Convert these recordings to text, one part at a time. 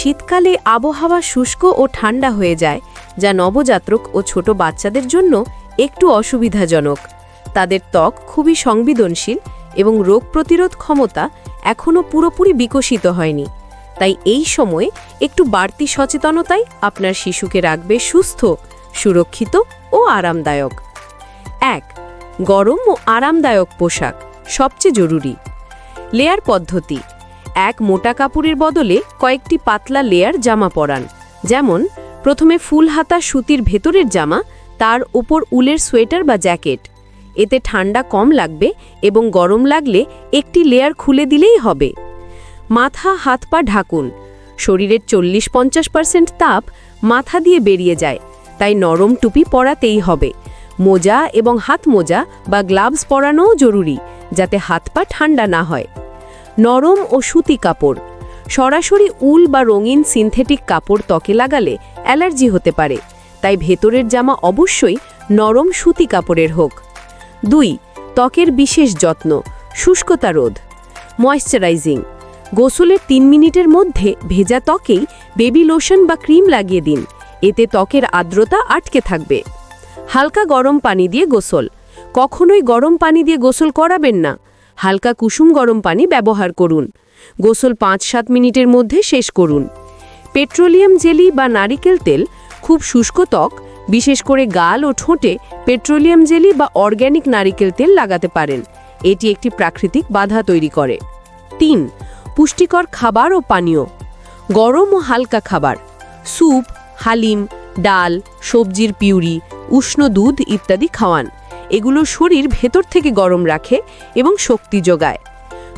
শীতকালে আবহাওয়া শুষ্ক ও ঠান্ডা হয়ে যায়, যা নবজাতক ও ছোট বাচ্চাদের জন্য একটু অসুবিধাজনক। তাদের ত্বক খুবই সংবেদনশীল এবং রোগ প্রতিরোধ ক্ষমতা এখনও পুরোপুরি বিকশিত হয়নি। তাই এই সময়ে একটু বাড়তি সচেতনতাই আপনার শিশুকে রাখবে সুস্থ, সুরক্ষিত ও আরামদায়ক। এক, গরম ও আরামদায়ক পোশাক সবচেয়ে জরুরি। লেয়ার পদ্ধতি এক মোটা কাপড়ের বদলে কয়েকটি পাতলা লেয়ার জামা পরান। যেমন, প্রথমে ফুল হাতা সুতির ভেতরের জামা, তার ওপর উলের সোয়েটার বা জ্যাকেট। এতে ঠান্ডা কম লাগবে এবং গরম লাগলে একটি লেয়ার খুলে দিলেই হবে। মাথা, হাত, পা ঢাকুন। শরীরের চল্লিশ পঞ্চাশ পার্সেন্ট তাপ মাথা দিয়ে বেরিয়ে যায়, তাই নরম টুপি পরাতেই হবে। মোজা এবং হাত মোজা বা গ্লাভস পরানোও জরুরি, যাতে হাত পা ঠান্ডা না হয়। নরম ও সুতি কাপড়। সরাসরি উল বা রঙিন সিনথেটিক কাপড় ত্বকে লাগালে অ্যালার্জি হতে পারে, তাই ভেতরের জামা অবশ্যই নরম সুতি কাপড়ের হোক। দুই, ত্বকের বিশেষ যত্ন, শুষ্কতা রোধ ময়শ্চারাইজিং গোসলের তিন মিনিটের মধ্যে ভেজা ত্বকেই বেবি লোশন বা ক্রিম লাগিয়ে দিন, এতে ত্বকের আর্দ্রতা আটকে থাকবে। হালকা গরম পানি দিয়ে গোসল। কখনোই গরম পানি দিয়ে গোসল করাবেন না। হালকা কুসুম গরম পানি ব্যবহার করুন। গোসল পাঁচ সাত মিনিটের মধ্যে শেষ করুন। পেট্রোলিয়াম জেলি বা নারিকেল তেল, খুব শুষ্ক ত্বক, বিশেষ করে গাল ও ঠোঁটে পেট্রোলিয়াম জেলি বা অর্গ্যানিক নারিকেল তেল লাগাতে পারেন। এটি একটি প্রাকৃতিক বাধা তৈরি করে। তিন, পুষ্টিকর খাবার ও পানীয়। গরম ও হালকা খাবার, স্যুপ, হালিম, ডাল, সবজির পিউরি, উষ্ণ দুধ ইত্যাদি খাওয়ান। এগুলো শরীর ভেতর থেকে গরম রাখে এবং শক্তি যোগায়।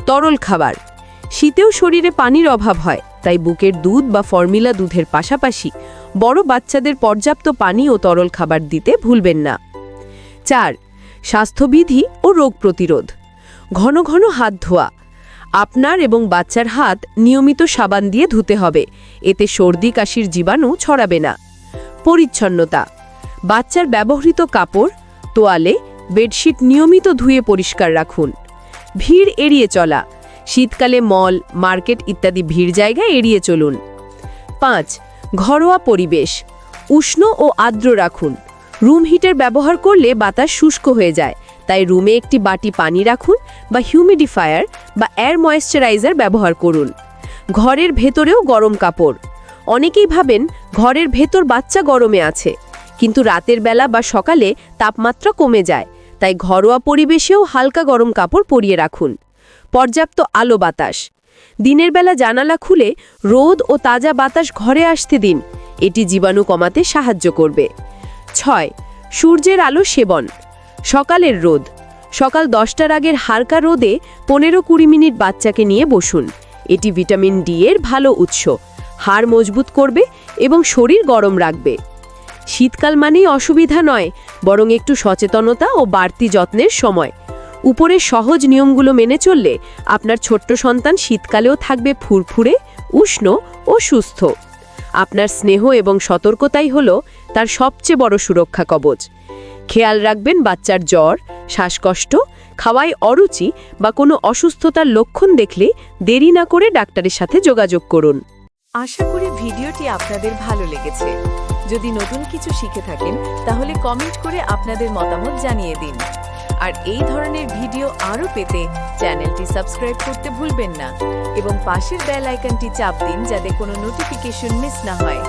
তরল খাবার। শীতেও শরীরে পানির অভাব হয়, তাই বুকের দুধ বা ফর্মিলা দুধের পাশাপাশি বড় বাচ্চাদের পর্যাপ্ত পানি ও তরল খাবার দিতে ভুলবেন না। চার, স্বাস্থ্যবিধি ও রোগ প্রতিরোধ। ঘন ঘন হাত ধোয়া। আপনার এবং বাচ্চার হাত নিয়মিত সাবান দিয়ে ধুতে হবে, এতে সর্দি, কাশির জীবাণু ছড়াবে না। পরিচ্ছন্নতা। বাচ্চার ব্যবহৃত কাপড় তোয়ালে বেডশিট নিয়মিত ধুয়ে পরিষ্কার রাখুন। ভিড় এড়িয়ে চলা, শীতকালে মল, মার্কেট ইত্যাদি ভিড় জায়গা এড়িয়ে চলুন। পাঁচ, ঘরোয়া পরিবেশ, উষ্ণ ও আর্দ্র রাখুন। রুম হিটার ব্যবহার করলে বাতাস শুষ্ক হয়ে যায়, তাই রুমে একটি বাটি পানি রাখুন বা হিউমিডিফায়ার বা এয়ার ময়েশ্চারাইজার ব্যবহার করুন। ঘরের ভেতরেও গরম কাপড়। অনেকেই ভাবেন ঘরের ভেতর বাচ্চা গরমে আছে। কিন্তু রাতের বেলা বা সকালে তাপমাত্রা কমে যায়, তাই ঘরোয়া পরিবেশেও হালকা গরম কাপড় পরিয়ে রাখুন। পর্যাপ্ত আলো বাতাস। দিনের বেলা জানালা খুলে রোদ ও তাজা বাতাস ঘরে আসতে দিন, এটি জীবাণু কমাতে সাহায্য করবে। ছয়, সূর্যের আলো সেবন। সকালের রোদ। সকাল দশটার আগের হালকা রোদে পনেরো কুড়ি মিনিট বাচ্চাকে নিয়ে বসুন। এটি ভিটামিন ডি এর ভালো উৎস। হাড় মজবুত করবে এবং শরীর গরম রাখবে। শীতকাল মানেই অসুবিধা নয়, বরং একটু সচেতনতা ও বাড়তি যত্নের সময়। উপরের সহজ নিয়মগুলো মেনে চললে আপনার ছোট্ট সন্তান শীতকালেও থাকবে ফুরফুরে, উষ্ণ ও সুস্থ। আপনার স্নেহ এবং সতর্কতাই হল তার সবচেয়ে বড় সুরক্ষা কবচ। খেয়াল রাখবেন বাচ্চার জ্বর, শ্বাসকষ্ট, খাওয়ায় অরুচি বা কোনো অসুস্থতার লক্ষণ দেখলে দেরি না করে ডাক্তারের সাথে যোগাযোগ করুন। আশা করি ভিডিওটি আপনাদের ভালো লেগেছে। যদি নতুন কিছু শিখে থাকেন, তাহলে কমেন্ট করে আপনাদের মতামত জানিয়ে দিন। আর এই ধরনের ভিডিও আরও পেতে চ্যানেলটি সাবস্ক্রাইব করতে ভুলবেন না। এবং পাশের বেল আইকনটি চাপ দিন যাতে কোনো নোটিফিকেশন মিস না হয়।